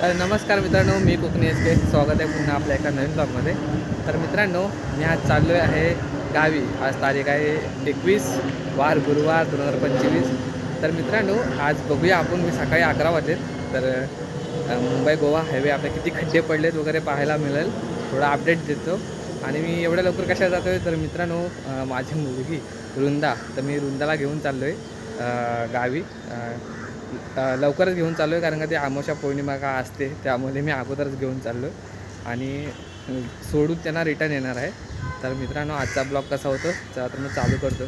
तर नमस्कार मित्रांनो मी कोकणी एस के. स्वागत आहे पुन्हा आपल्या एका नवीन ब्लॉगमध्ये. तर मित्रांनो मी आज चाललो आहे गावी. आज तारीख आहे एकवीस वार गुरुवार दोन हजार पंचवीस. तर मित्रांनो आज बघूया आपण मी सकाळी अकरा वाजेत. तर मुंबई गोवा हायवे आपल्या किती खड्डे पडलेत वगैरे पाहायला मिळेल. थोडा अपडेट देतो. आणि मी एवढ्या लवकर कशा जातो आहे तर मित्रांनो माझी मुलगी वृंदा तर मी वृंदाला घेऊन चाललो आहे गावी. लवकरच घेऊन चाललो आहे कारण का ते आमोशा पौर्णिमा का असते त्यामध्ये मी अगोदरच घेऊन चाललो आहे आणि सोडून त्यांना रिटर्न येणार आहे. तर मित्रांनो आजचा ब्लॉग कसा होतो? चला तर मग चालू करतो.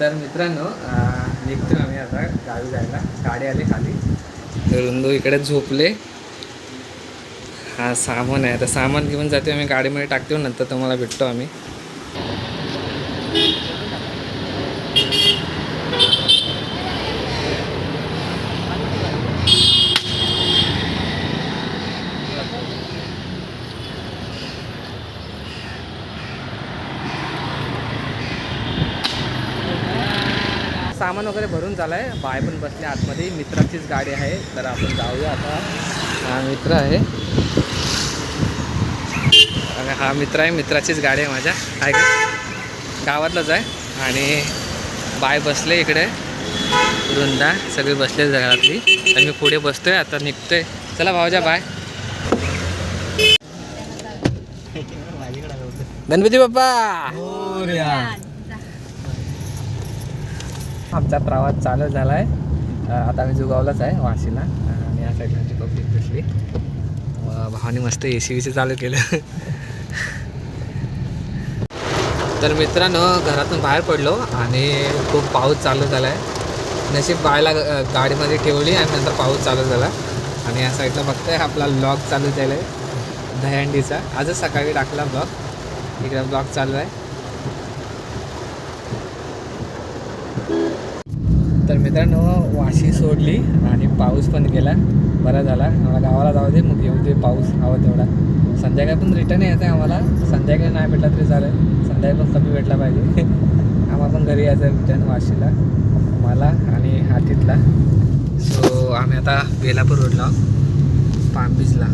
तर मित्रांनो निघतो आम्ही आता गावी जायला. गाडी आली खाली. रुंदू इकडे झोपले. हा सामान आहे. तर सामान घेऊन जातो आम्ही गाडीमध्ये टाकतो नंतर तुम्हाला भेटतो आम्ही. सामान वगैरे भरून झालं आहे बाय पण बसले आतमध्ये. मित्राचीच गाडी आहे. तर आपण जाऊया आता. हा मित्र आहे. आणि हा मित्र आहे. मित्राचीच गाडी आहे माझ्या. आहे का? गावातलंच आहे. आणि बाय बसले इकडे. वृंदा. सगळी बसले घरातली. तर मी पुढे बसतोय. आता निघतोय. चला भाऊजा बाय. गणपती बाप्पा! आमचा प्रवास चालू झाला आहे आता आम्ही जुगावलाच आहे वाशीला. आणि या साईडला आमची पब्लिक बसली भावाने मस्त ए सी वीचं चालू केलं. तर मित्रांनो घरातून बाहेर पडलो आणि खूप पाऊस चालू झाला आहे नशीब बायला गाडीमध्ये ठेवली आणि नंतर पाऊस चालू झाला. आणि या साईडला बघताय आपला ब्लॉग चालू झाला आहे दहंडीचा आजच सकाळी टाकला ब्लॉग इकडे ब्लॉग चालू आहे. तर मित्रांनो वाशी सोडली आणि पाऊस पण गेला. बरा झाला. आम्हाला गावाला जाऊ दे मग येऊ दे पाऊस हवा तेवढा. संध्याकाळी पण रिटर्न यायचं आहे आम्हाला. संध्याकाळी नाही भेटला तरी चालेल. संध्याकाळी पण कमी भेटला पाहिजे. आम्हाला पण घरी यायचं आहे रिटर्न वाशीला. मला आणि हातीतला. सो आम्ही आता बेलापूर रोडला आहोत. पामबीजला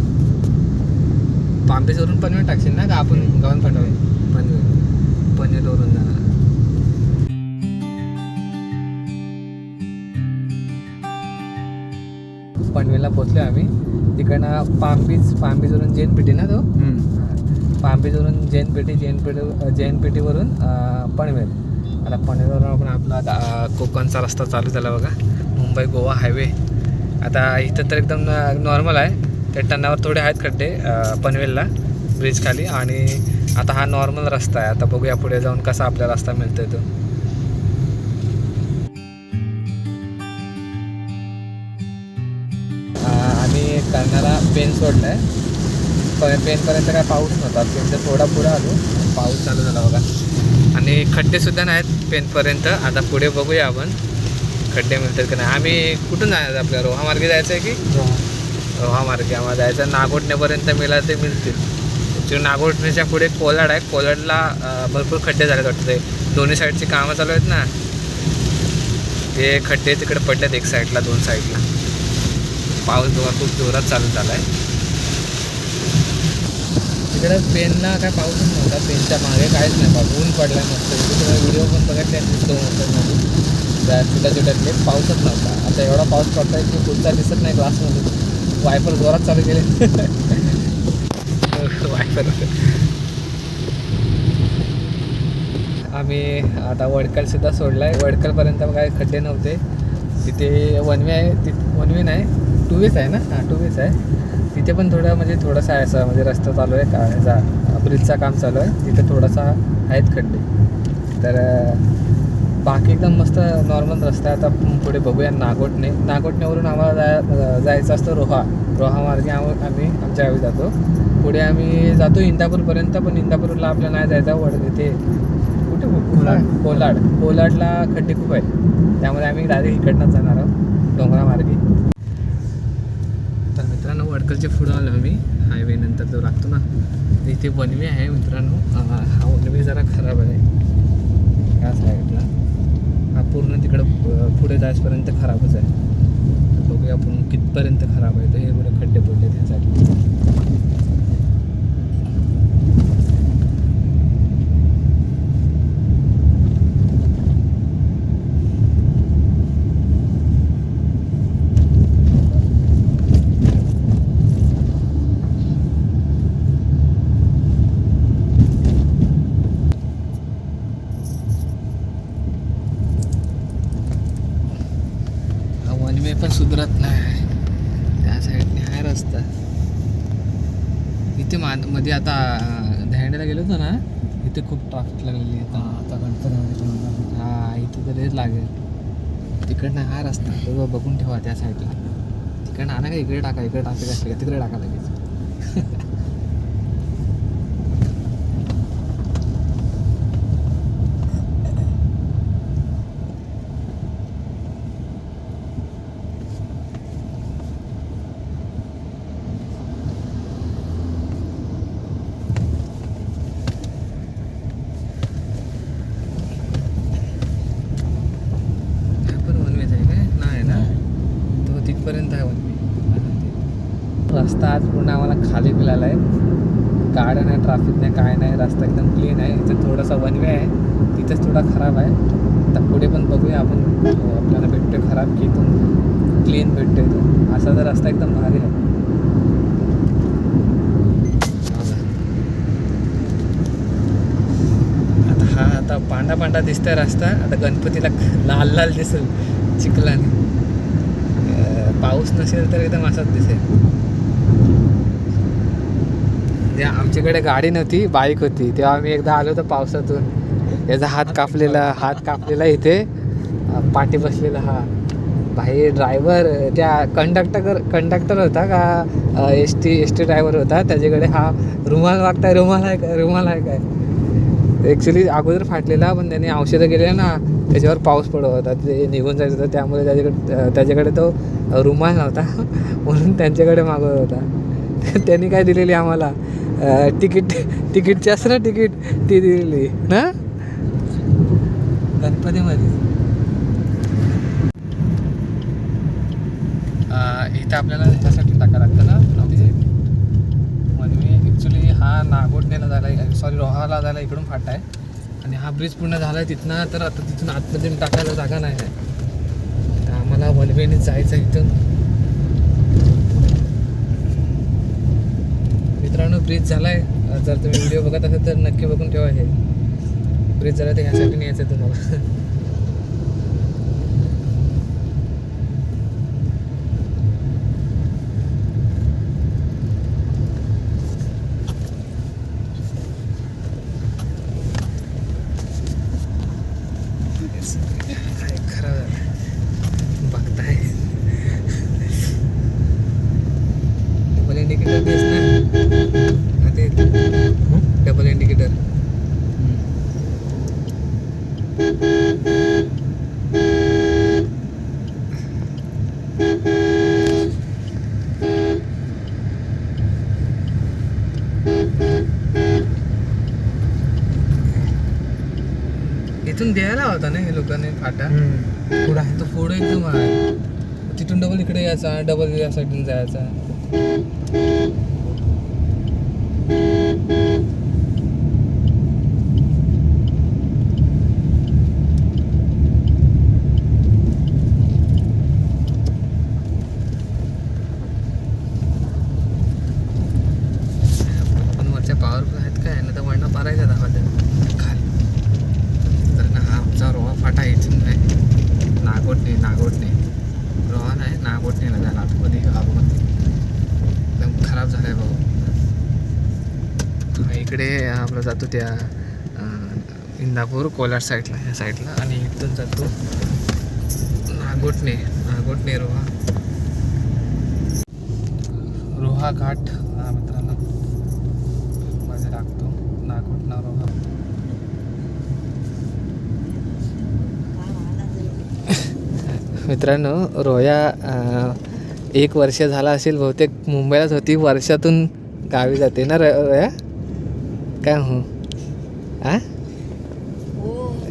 पामबीजवरून पनवेल टाकशील ना? का आपण गावन पाठवू पनवेल. पनवेलवरून जाणार. पनवेलला पोचलो आम्ही. तिकडनं पामबीज पामबीजवरून जैन पेठी ना तो? पामबीजवरून जैन पेठी जैन पेठी जैन पेठीवरून अं, पनवेल. आता पनवेलवरून आपण आपला कोकणचा रस्ता चालू झाला बघा. मुंबई गोवा हायवे. आता इथं तर एकदम नॉर्मल आहे. त्या टन्नावर थोडे आहेत खड्डे पनवेलला ब्रिज खाली. आणि आता हा नॉर्मल रस्ता आहे. आता बघूया पुढे जाऊन कसा आपल्याला रस्ता मिळतोय तो. कर्नाला पेन सोडलं आहे प पेनपर्यंत काय पाऊस नव्हता. पेनचं थोडा पुढं आलो. पाऊस चालू झाला बघा. आणि खड्डेसुद्धा नाहीत पेनपर्यंत. आता पुढे बघूया आपण. खड्डे मिळतात की नाही. आम्ही कुठून जायचं आपल्या रोहा मार्गे जायचं आहे की? रोहा मार्गे आम्हाला जायचं नागोठण्यापर्यंत मिळालं ते मिळतील. ॲक्च्युली नागोठण्याच्या पुढे कोलाड आहे. कोलाडला भरपूर खड्डे झाले वाटतं ते. दोन्ही साईडची कामं चालू आहेत ना. ते खड्डे तिकडे पडलेत एक साईडला दोन साईडला. पाऊस बघा खूप जोरात चालू झाला आहे तिकडे पेनला काय पाऊसच नव्हता पेनच्या मागे काहीच नाही पाऊस ऊन पडला मस्त. तुम्ही व्हिडिओ पण बघितले दिसतो त्या छोट्या छोट्यातले पाऊसच नव्हता. आता एवढा पाऊस पडतोय की पुढचा दिसत नाही ग्लासमध्ये वायफर जोरात चालू केले. वायफर आम्ही आता वडकल सुद्धा आहे वडकलपर्यंत काय खड्डे नव्हते. तिथे वनवे आहे तिथे वनवे नाही. टू वेज आहे ना? हां टू वेज आहे. तिथे पण थोडं म्हणजे थोडंसं आहे असं म्हणजे रस्ता चालू आहे का ह्याचा ब्रिजचा काम चालू आहे. तिथे थोडासा आहेत खड्डे. तर बाकी एकदम मस्त नॉर्मल रस्ता आहे. आता पुढे बघूया नागोटणे. नागोटण्यावरून आम्हाला जाय जायचं असतं रोहा. रोहा मार्गे आम- आम्ही आमच्या गावी जातो. पुढे आम्ही जातो इंदापूरपर्यंत पण इंदापूरला आपल्याला नाही जायचं वड इथे कुठे? कोलाड कोलाड कोलाडला खड्डे खूप आहेत. त्यामुळे आम्ही डायरेक्ट इकडनंच जाणार आहोत. डोंगरा मार्गे तर मित्रांनो वडकलच्या पुढं आलो आम्ही. हायवे नंतर जो लागतो ना. इथे वनवे आहे मित्रांनो. हा वनवे जरा खराब आहे. ह्या साईडला हा पूर्ण तिकडं पुढे जायपर्यंत खराबच आहे. बघूया आपण कितपर्यंत खराब आहे. तर हे बरं खड्डे पडले त्यासाठी मा मध्ये आता दह्यांड्याला गेलो होतो ना इथे खूप ट्राफिक लागलेली आहे आता आता गणपती हा इथे तर लयच लागेल तिकडनं हा रस्ता तो बघून ठेवा त्या साईडला तिकडनं आणा का इकडे टाका इकडे टाका का तिकडे टाका लगेच हा पण वनवेज आहे काय नाही ना तो तिथपर्यंत आहे वनवे रस्ता आज पूर्ण आम्हाला खाली मिळाला आहे. गाड्या नाही ट्रॅफिक नाही काय नाही रस्ता एकदम क्लीन आहे. इथं थोडासा वनवे आहे. तिथेच थोडा खराब आहे. आता पुढे पण बघूया आपण. हो, आपल्याला भेटतो खराब की इथून क्लीन भेटतो तो. असा तर रस्ता एकदम भारी आहे. आता हा आता पांढरा पांढरा दिसतोय रस्ता. आता गणपतीला लाल लाल दिसेल. चिखलाने. पाऊस नसेल तर एकदम असाच दिसेल. ते आमच्याकडे गाडी नव्हती बाईक होती. तेव्हा आम्ही एकदा आलो होतो पावसातून. याचा हात कापलेला हात कापलेला इथे. पाठी बसलेला हा. भाई ड्रायव्हर त्या कंडक्टर कंडक्टर होता का S T S T driver होता. त्याच्याकडे हा रुमाल मागताय रुमाल आहे काय रुमाल आहे काय? ॲक्च्युली अगोदर फाटलेला पण त्याने औषधं गेले ना त्याच्यावर पाऊस पडत होता. ते निघून जायचं होतं. त्यामुळे त्याच्याकडे त्याच्याकडे तो रुमाल नव्हता. म्हणून त्यांच्याकडे मागवत होता. त्यांनी काय दिलेली आम्हाला? तिकीट तिकीटची असतं ना तिकीट ती दिलेली ना गणपतीमध्ये इथं आपल्याला ह्याच्यासाठी टाका लागतं ना मनवी ॲक्च्युली हा नागोटनेला झाला आहे सॉरी रोहाला झाला इकडून फाटा आहे. आणि हा ब्रिज पूर्ण झाला आहे तिथनं तर आता तिथून आतमध्ये टाकायला जागा नाही आहे. तर आम्हाला वनवेनेच जायचं आहे इथून. मित्रांनो ब्रिज झाला आहे जर तुम्ही व्हिडिओ बघत असाल तर नक्की बघून ठेवा हे. ब्रिज झाला तर ह्यासाठी न्यायचं आहे तुम्हाला. काय खरं बघताय डबल इंडिकेटर तेच ना हा ते डबल इंडिकेटर इथून द्यायला होता ना हे लोकांनी फाटा पुढं आहे तो पुढं एकदम आहे तिथून जायचा डबल या जायचा पण वरच्या पॉवरफुल आहेत काय ना तर वळणं मारायचं धावायचं खाली तर ना हा आमचा रोहा फाटा इथून आहे नागोटणे नागोटणे रोहा नाही नागोटणेला जायला आतमध्ये आतमध्ये एकदम खराब झाला आहे भाऊ हा इकडे आपला जातो त्या इंदापूर कोलार साईडला ह्या साईडला. आणि इथून जातो नागोटणे नागोटणे रोहा. रोहा घाट हा मित्रांनो मध्ये लागतो. नागोटणा रोहा. मित्रांनो रोया एक वर्ष झाला असेल बहुतेक मुंबईलाच होती वर्षातून गावी जाते ना र- रोया? काय हो? आ?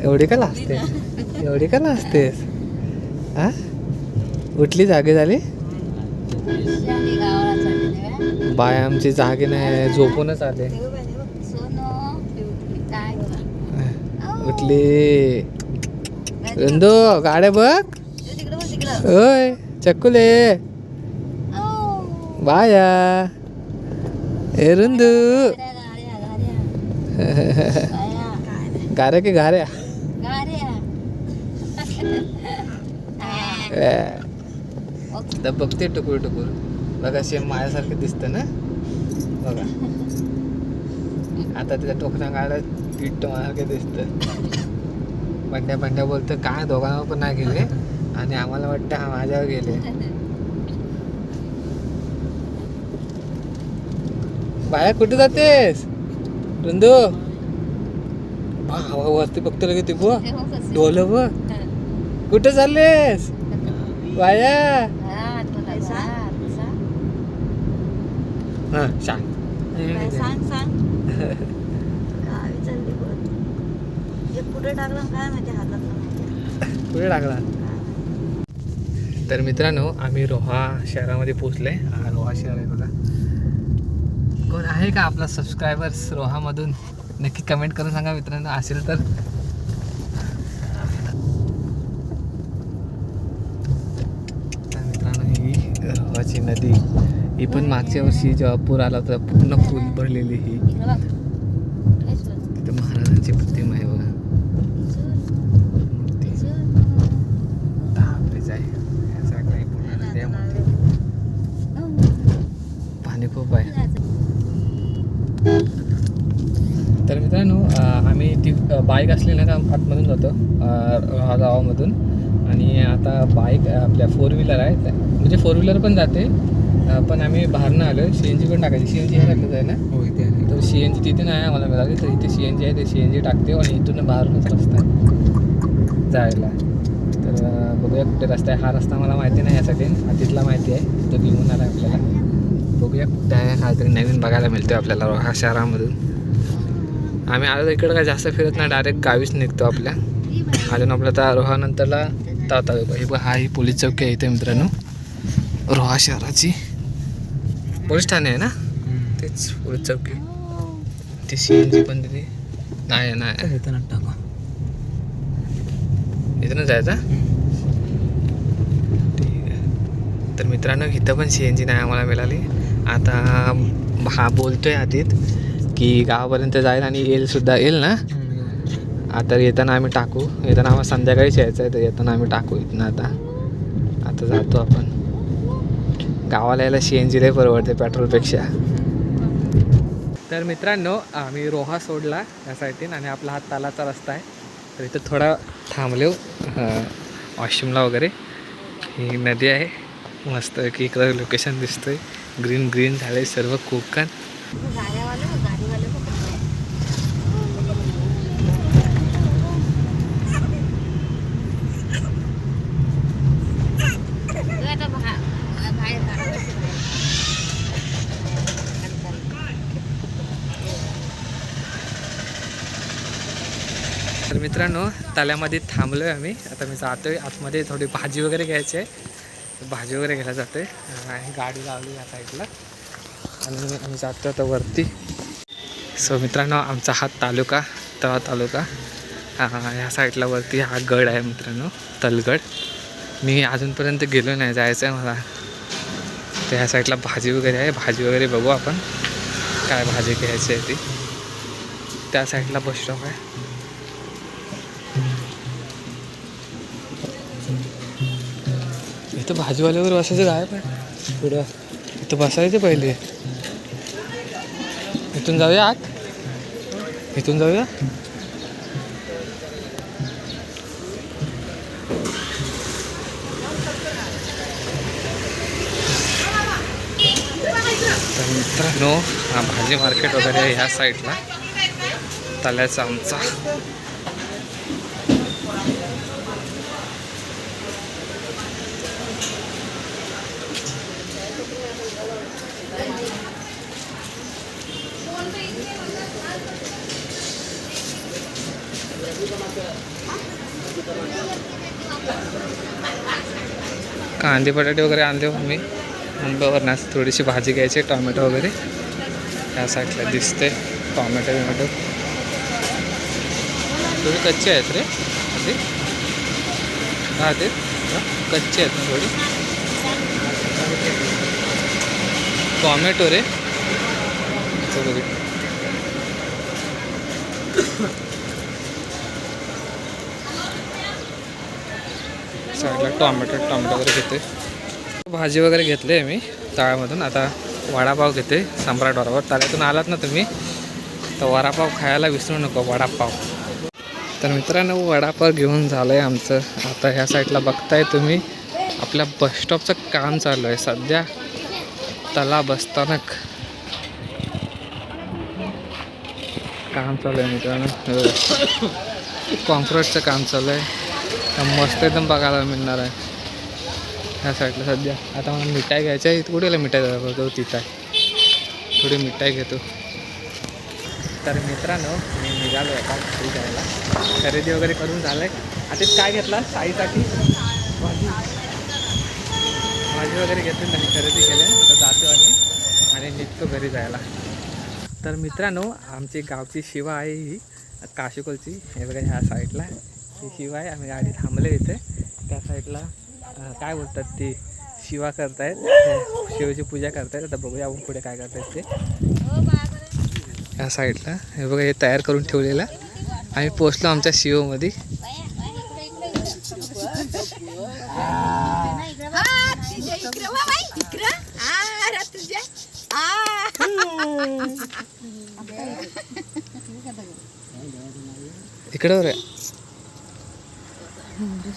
एवढी का लाजते एवढी का लाजतेस? आ? उठली जागे झाली? बाय आमची जागे नाही झोपूनच आले. उठली. रंदो गाड्या बघ. ओय चक्कुले बाया. ए रुंदू. गाऱ्या की घाऱ्या तर बघते टुकूर टुकूर. बघा सेम माझ्यासारखं दिसतं ना? बघा. आता त्याच्या टोकना काढत पीठ काय दिसतं. बंड्या बंड्या बोलतं काय दोघांवर पण नाही गेले? आणि आम्हाला वाटतं हा माझ्यावर गेले. बाया कुठे जातेस? हवा वरती बघतो लगे ते बघ डोलं बघ कुठे चाललेस? बाया हा सांग. सांग सांग. गावी चालली बघ हे कुठे टाकलं काय माहिती हातात माहिती कुठे टाकला. तर मित्रांनो आम्ही रोहा शहरामध्ये पोचले हा रोहा शहर आहे बघा. कोण आहे का आपला सबस्क्रायबर्स रोहामधून? नक्की कमेंट करून सांगा मित्रांनो असेल तर. मित्रांनो ही रोहाची नदी. ही पण मागच्या वर्षी जेव्हा पूर आला होता पूर्ण फुल भरलेली ही तिथे महाराजांची प्रतिमा आहे बघा मूर्ती दहा आहे या साईडला ही पूर्ण नदी आहे मोठी. पाणी खूप आहे तर मित्रांनो अं, आम्ही ती बाईक असली ना आतमधून जातो हा गावामधून. आणि आता बाईक आपल्या फोर व्हीलर आहे. म्हणजे फोर व्हीलर पण जाते पण आम्ही बाहेरनं आलो सी एन जी पण टाकायची. सी एन जी लागलं आहे ना हो इथे आहे. तर सी एन जी तिथे नाही आम्हाला मिळाली. तर इथे सी एन जी आहे. ते सी एन जी टाकते आणि इथून बाहेरूनच रस्ता आहे. जायला. तर बघूया कुठे रस्ता आहे. हा रस्ता मला माहिती नाही यासाठी. हा तिथला माहिती आहे. तो घेऊन आला आपल्याला. बघूया कुठे आहे. काहीतरी नवीन बघायला मिळतो आपल्याला. रोहा शहरामधून. आम्ही आलो तर इकडं काय जास्त फिरत नाही डायरेक्ट गावीच निघतो आपल्या. अजून आपल्या आता रोहा नंतरला ताता हे बघा हा ही पोलीस चौकी आहे इथे मित्रांनो. रोहा शहराची. पोलीस ठाणे आहे ना. तेच पोलीस चौकी. ती सी एन जी पण तिथे. नाही नाही. इथं टाकू. इथून जायचा? ठीक आहे. तर मित्रांनो इथं पण सी एन जी नाही आम्हाला मिळाली. आता हा बोलतोय आधीत की गावापर्यंत जाईल आणि येईलसुद्धा येईल ना? आता येताना आम्ही टाकू. येताना आम्हाला संध्याकाळीच यायचं आहे तर येताना आम्ही टाकू इथनं आता. आता जातो आपण. गावाला यायला सी एन जीलाही परवडते पेट्रोलपेक्षा. तर मित्रांनो आम्ही रोहा सोडला या साईडीन आणि आपला हा तालाचा रस्ता आहे. तर इथं थोडा थांबलो वॉशरूमला वगैरे. ही नदी आहे. मस्त की इकडं लोकेशन दिसतंय. ग्रीन ग्रीन झाले सर्व कोकण. मित्रांनो ताल्यामध्ये थांबलो आहे आम्ही. आता मी जातोय. आतमध्ये थोडी भाजी वगैरे घ्यायची आहे. भाजी वगैरे घ्यायला जातोय. आहे गाडी लावली या साईडला आणि आम्ही जातो आता वरती. सो मित्रांनो आमचा हा तालुका तळा तालुका. ह्या साईडला वरती हा गड आहे मित्रांनो तलगड. मी अजूनपर्यंत गेलो नाही जायचं आहे मला. तर ह्या साईडला भाजी वगैरे आहे. भाजी वगैरे बघू आपण. काय भाजी घ्यायची आहे ती. त्या साईडला बस स्टॉप आहे. इथं भाजीवाल्यावर बसायचं काय पण? पुढं. इथं बसायचं पहिले. इथून जाऊया आत. इथून जाऊया. तर मित्रांनो हा भाजी मार्केट वगैरे आहे ह्या साईडला तल्याचा आमचा. कांदे बटाटे वगैरे आणले हो मी. मुंबईवरनं आज थोडीशी भाजी घ्यायची टोमॅटो वगैरे. त्या साईडला दिसते टोमॅटो. बिमॅटो थोडी कच्चे आहेत रे असे हा ते. कच्चे आहेत ना थोडी. टॉमॅटो रे. इथं साईडला टोमॅटो टोमॅटो वगैरे घेते. भाजी वगैरे घेतली आहे मी तळ्यामधून आता वडापाव घेते सम्राट वडापाव. ताळ्यातून आलात ना तुम्ही तर वडापाव खायला विसरू नको वडापाव. तर मित्रांनो वडापाव घेऊन झालं आहे आमचं. आता ह्या साईडला बघताय तुम्ही आपल्या बसस्टॉपचं काम चालू आहे. सध्या तला बसस्थानक काम चालू आहे मित्रांनो. हो. कॉन्क्रीटचं काम चालू आहे. मस्त एकदम बघायला मिळणार आहे. ह्या साईडला सध्या. आता मला मिठाई घ्यायची आहे. कुठेला मिठाई बघतो तिथं आहे. थोडी मिठाई घेतो. तर मित्रांनो मी निघालो आता घरी जायला. खरेदी वगैरे करून झालं आहे आता काय घेतला? साईसाठी भाजी. भाजी वगैरे घेतली त्यांनी खरेदी केली. आता जातो आम्ही. आणि निघतो घरी जायला. तर मित्रांनो आमची गावची शिवा आहे ही. काशिकोलची. हे बघा ह्या साईडला शिवाय आम्ही गाडी थांबले इथे. त्या साईडला काय बोलतात ती शिवा करतायत. ते शिवाची पूजा करतायत. आता बघूया आपण पुढे काय करतायत ते. या साईडला हे बघा हे तयार करून ठेवलेलं. आम्ही पोचलो आमच्या शिवमध्ये. इकडं रे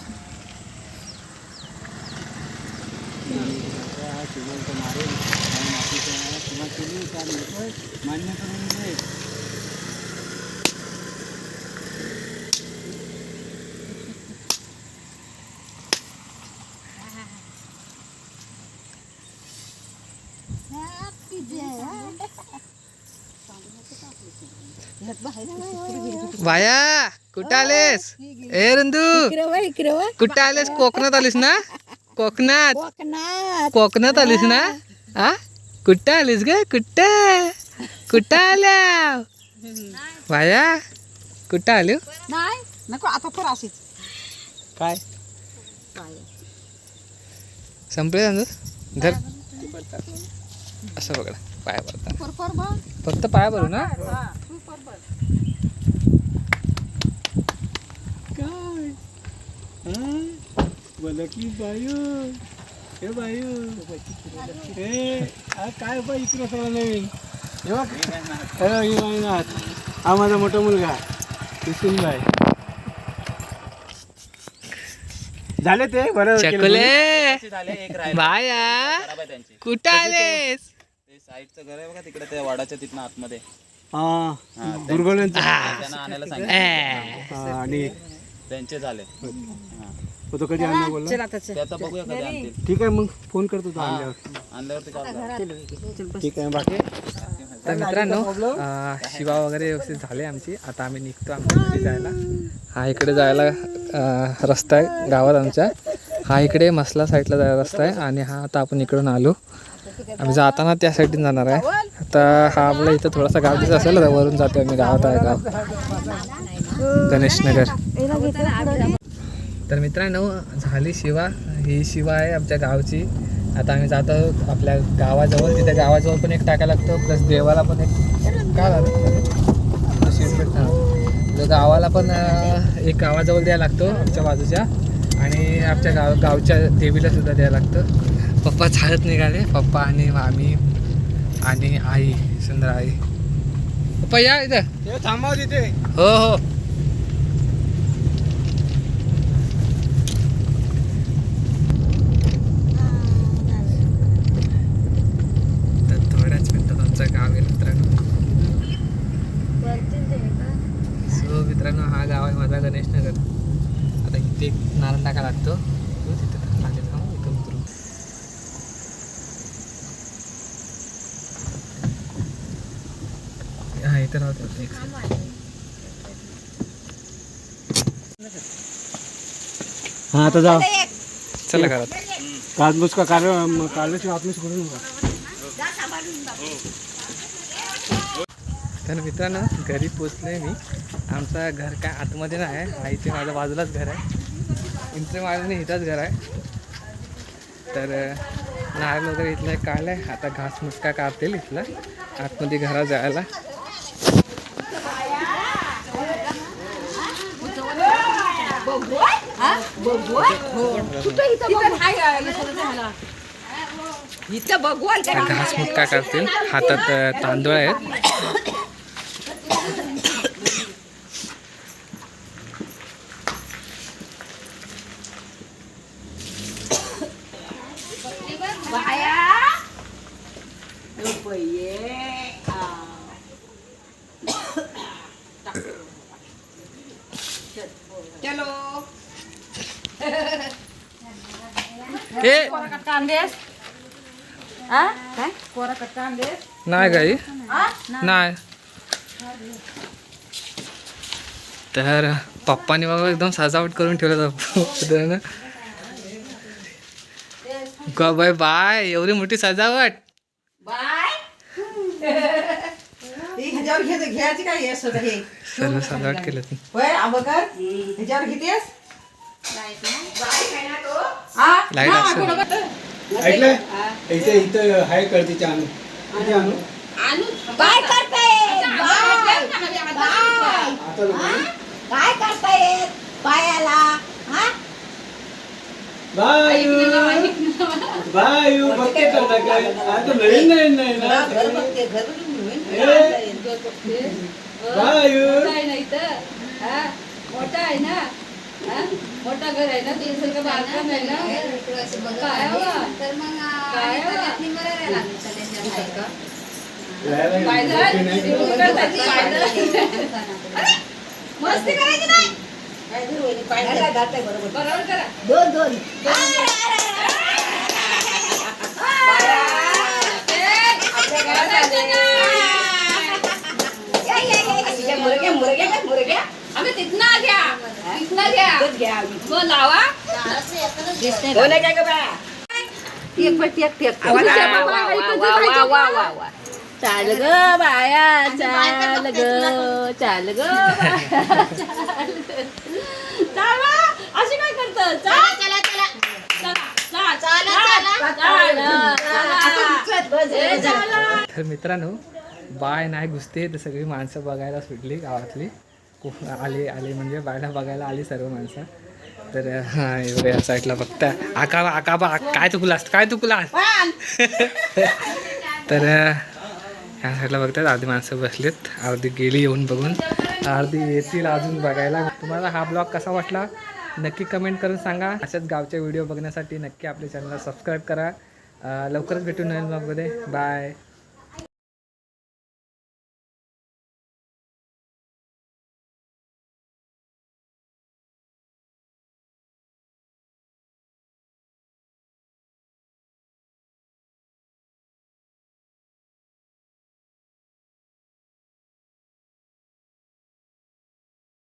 बाया कुठं आलेस ए रंदू! कुठं आलेस? कोकणात आलीस ना? कोकणात. कोकणात. आलीस ना? आ? कुठं आलीस ग? कुठं? कुठं आल्या? बाया कुठं आलो? नाही नको आता अशीच. काय? संपले रंदू? धर. असं बघा पाय पडता फक्त पाय भरू ना? की बायू. हे बायू. हे काय बा इकडं सगळं नवीन? हे बघ. हे महिनात माझा मोठा मुलगा किसून बाय झाले ते? बरं केलं चकुले. बाया कुठं आलेस? ते साईडचं घर आहे बघा तिकडे त्या वाडाच्या तिथनं आतमध्ये. हा आणायला सांगितलं. आणि त्यांचे झाले. मग तो कधी आणणार बोलला? त्याचा बघूया कधी आणतील. ठीक आहे मग फोन करतो तो आणल्यावर. आणल्यावरती ठीक आहे बाकी? तर मित्रांनो अं, शिवा वगैरे व्यवस्थित झाले आमची. आता आम्ही निघतो आमच्या घरी जायला. हा इकडे जायला अं, रस्ता आहे गावात आमच्या. हा इकडे मसला साईडला जायला रस्ता आहे आणि हा आता आपण इकडून आलो. आम्ही जाताना त्या साईडून जाणार आहे. आता हा आपला इथं थोडासा गाव दिसत असेल तर वरून जातो आम्ही गावात आहे गाव. गणेश नगर तर मित्रांनो झाली शिवा. ही शिवा आहे आमच्या गावची. आता आम्ही जात आहोत आपल्या गावाजवळ. तिथे गावाजवळ पण एक टाका लागतो. प्लस देवाला पण एक हां. तर गावाला पण एक गावाजवळ द्यायला लागतो आमच्या बाजूच्या. आणि आमच्या गाव गावच्या देवीला सुद्धा द्यायला लागतं. पप्पा चालत निघाले. पप्पा आणि आम्ही आणि आई सुंदर आई. पप्पा या इथं. थांबाव तिथे. हो हो तर थोड्याच मिनिटात आमचं गाव आहे मित्रांनो सो मित्रांनो हा गाव आहे माझा गणेश नगर आता इथे एक नारळ टाका लागतो तो तिथे लागेल का इथं उतरू हा इथं राहतो एक हा आता जा. चला घरात. कागदबुज का कार्य काढल्याशिवाय आत्मीच करू नका तर मित्रांनो घरी पोचले मी. आमचं घर काय आतमध्ये नाही आहे. हा इथे माझ्या बाजूलाच घर आहे. इंचे माझ्याने इथंच घर आहे. तर नारळ वगैरे इथलं काढलं आहे आता घास मुटका काढतील इथलं. आतमध्ये घरात जायला. इथं बघवाल का घास मुटका करतील? हातात तांदूळ आहेत चलो कांदेस हा. काय कोरा कट कांदेस नाही गाई. नाही. तर पप्पानी बाबा एकदम सजावट करून ठेवलं होतं. ग बाय बाय. एवढी मोठी सजावट. सर्व सजावट केलं ती ह्याच्यावर घेतेस? ऐकलंय? इथे इथं हाय करते आणू. किती आणू? काय करताय. पायाला हा? बायू बायू. बघते करता काय? आता नवीन नवीन नाही ना ए, बायू. मोठा आहे ना हा? मोठा घर आहे ना तुझ्यासारखं बांधकाम आहे ना काय हवं? काय हवं? काय गेली. झालं? नाही काय मस्ती करायची नाही बरोबर करा दोन दोन आम्ही तिथनं घ्या. तिथनं घ्या. मग लावा. चाल ग बाया चाल ग चाल ग. बाया चाल ग. चाल बा. अशी काय करत चाल. चला चला. तर मित्रांनो बाय नाही घुसते. तर सगळी माणसं बघायला सुटली गावातली. खूप आली आली म्हणजे बायला बघायला आली सर्व माणसं. तर हा एवढे या साईडला बघता. आका आका बा काय चुकलास काय चुकलास तर ह्या साईडला बघतात अर्धी माणसं बसलीत. अर्धी गेली येऊन बघून. अर्धी येतील अजून बघायला. तुम्हाला हा ब्लॉग कसा वाटला? नक्की कमेंट करून सांगा. अशाच गावचे व्हिडिओ बघण्यासाठी नक्की आपल्या चॅनलला सबस्क्राईब करा. लवकरच भेटू नवीन ब्लॉगमध्ये बाय